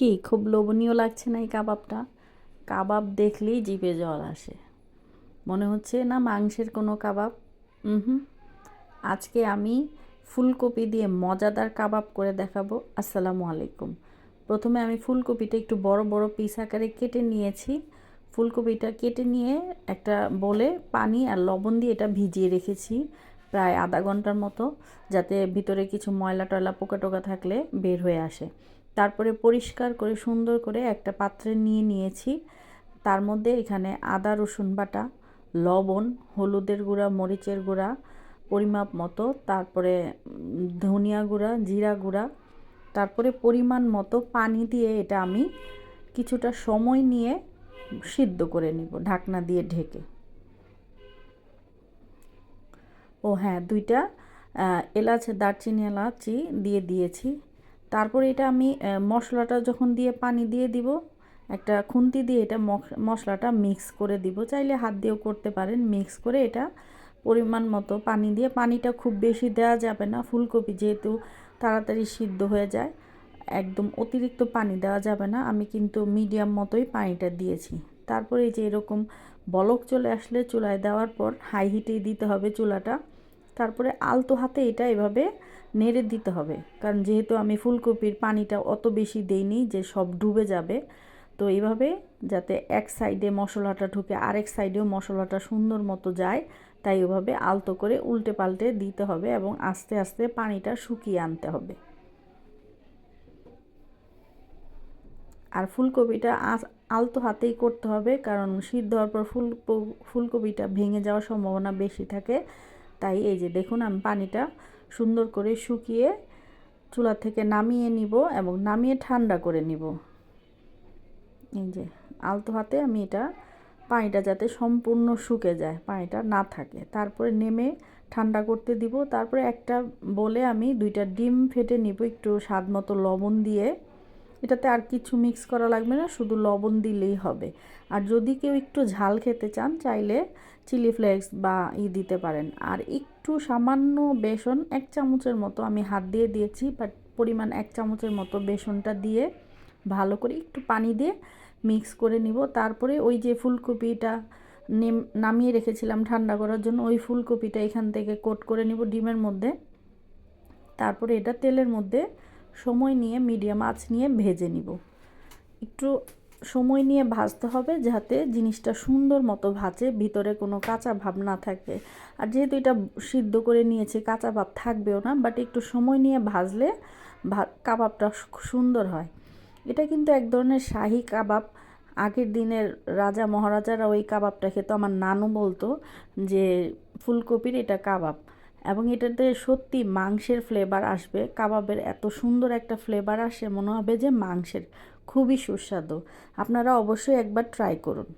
কি? খুব লোভনীয় লাগছে না এই কাবাবটা? কাবাব দেখলেই জিভে জল আসে। মনে হচ্ছে না মাংসের কোনো কাবাব। হুম আজকে আমি ফুলকপি দিয়ে মজাদার কাবাব করে দেখাবো। আসসালামু আলাইকুম। প্রথমে আমি ফুলকপিটা একটু বড় বড় পিস আকারে কেটে নিয়েছি। ফুলকপিটা কেটে নিয়ে একটা বলে পানি আর লবণ দিয়ে এটা ভিজিয়ে রেখেছি প্রায় আধা ঘণ্টার মতো, যাতে ভিতরে কিছু ময়লা টয়লা পোকা টোকা থাকলে বের হয়ে আসে। তারপরে পরিষ্কার করে সুন্দর করে একটা পাত্রে নিয়ে নিয়েছি। তার মধ্যে এখানে আদা, রসুন বাটা, লবণ, হলুদের গুঁড়া, মরিচের গুঁড়া, পরিমাপ মতো, তারপরে ধনিয়া গুঁড়া, জিরা গুঁড়া, তারপরে পরিমাণ মতো পানি দিয়ে এটা আমি কিছুটা সময় নিয়ে সিদ্ধ করে নিব, ঢাকনা দিয়ে ঢেকে। ও হ্যাঁ দুইটা এলাচ, দারচিনি এলাচি দিয়ে দিয়েছি। তারপরে এটা আমি মশলাটা যখন দিয়ে পানি দিয়ে দিব, একটা খুন্তি দিয়ে এটা মশলাটা মিক্স করে দিব। চাইলে হাত দিয়েও করতে পারেন মিক্স করে এটা পরিমাণ মতো পানি দিয়ে। পানিটা খুব বেশি দেওয়া যাবে না, ফুলকপি যেহেতু তাড়াতাড়ি সিদ্ধ হয়ে যায়, একদম অতিরিক্ত পানি দেওয়া যাবে না। আমি কিন্তু মিডিয়াম মতোই পানিটা দিয়েছি। তারপরে যে এরকম বলক চলে আসলে চুলায় দেওয়ার পর হাই হিটেই দিতে হবে চুলাটা। তারপরে আলতো হাতে এটা এভাবে নেড়ে দিতে হবে। কারণ যেহেতু আমি ফুলকপির পানিটা অত বেশি দেইনি যে সব ডুবে যাবে, তো এইভাবে যাতে এক সাইডে মশলাটা ঢুকে আরেক সাইডেও মশলাটা সুন্দর মতো যায়, তাই ওভাবে আলতো করে উল্টে পাল্টে দিতে হবে এবং আস্তে আস্তে পানিটা শুকিয়ে আনতে হবে। আর ফুলকপিটা আলতো হাতেই করতে হবে, কারণ সিদ্ধ হওয়ার পর ফুল ফুলকপিটা ভেঙে যাওয়ার সম্ভাবনা বেশি থাকে। তাই এই যে দেখুন আমি পানিটা সুন্দর করে শুকিয়ে চুলা থেকে নামিয়ে নিব এবং নামিয়ে ঠান্ডা করে নিব। এই যে, আলতো হাতে আমি এটা, পানিটা যাতে সম্পূর্ণ শুকে যায়, পানিটা না থাকে। তারপরে নেমে ঠান্ডা করতে দিব। তারপরে একটা বলে আমি দুইটা ডিম ফেটে নিব, একটু স্বাদ মতো লবণ দিয়ে। এটাতে আর কিছু মিক্স করা লাগবে না, শুধু লবণ দিলেই হবে। আর যদি কেউ একটু ঝাল খেতে চান, চাইলে চিলি ফ্লেক্স বা ই দিতে পারেন। আর একটু সামান্য বেসন, এক চামচের মতো আমি হাত দিয়ে দিয়েছি বাট পরিমাণ এক চামচের মতো বেসনটা দিয়ে ভালো করে একটু পানি দিয়ে মিক্স করে নিব। তারপরে ওই যে ফুলকপিটা নামিয়ে রেখেছিলাম ঠান্ডা করার জন্য, ওই ফুলকপিটা এখান থেকে কোট করে নিব ডিমের মধ্যে। তারপরে এটা তেলের মধ্যে সময় নিয়ে মিডিয়াম আঁচ নিয়ে ভেজে নিব। একটু সময় নিয়ে ভাজতে হবে যাতে জিনিসটা সুন্দর মতো ভাজে, ভিতরে কোনো কাঁচা ভাব না থাকে। আর যেহেতু এটা সিদ্ধ করে নিয়েছে, কাঁচা ভাব থাকবেও না বাট একটু সময় নিয়ে ভাজলে কাবাবটা সুন্দর হয়। এটা কিন্তু এক ধরনের শাহি কাবাব। আগের দিনের রাজা মহারাজারা ওই কাবাবটা খেত। আমার নানু বলতো যে, ফুলকপির এটা কাবাব। এবং এটাতে সত্যি মাংসের ফ্লেভার আসবে। কাবাবের এত সুন্দর একটা ফ্লেভার আসে, মনে হবে যে মাংসের। খুবই সুস্বাদু। আপনারা অবশ্যই একবার ট্রাই করুন।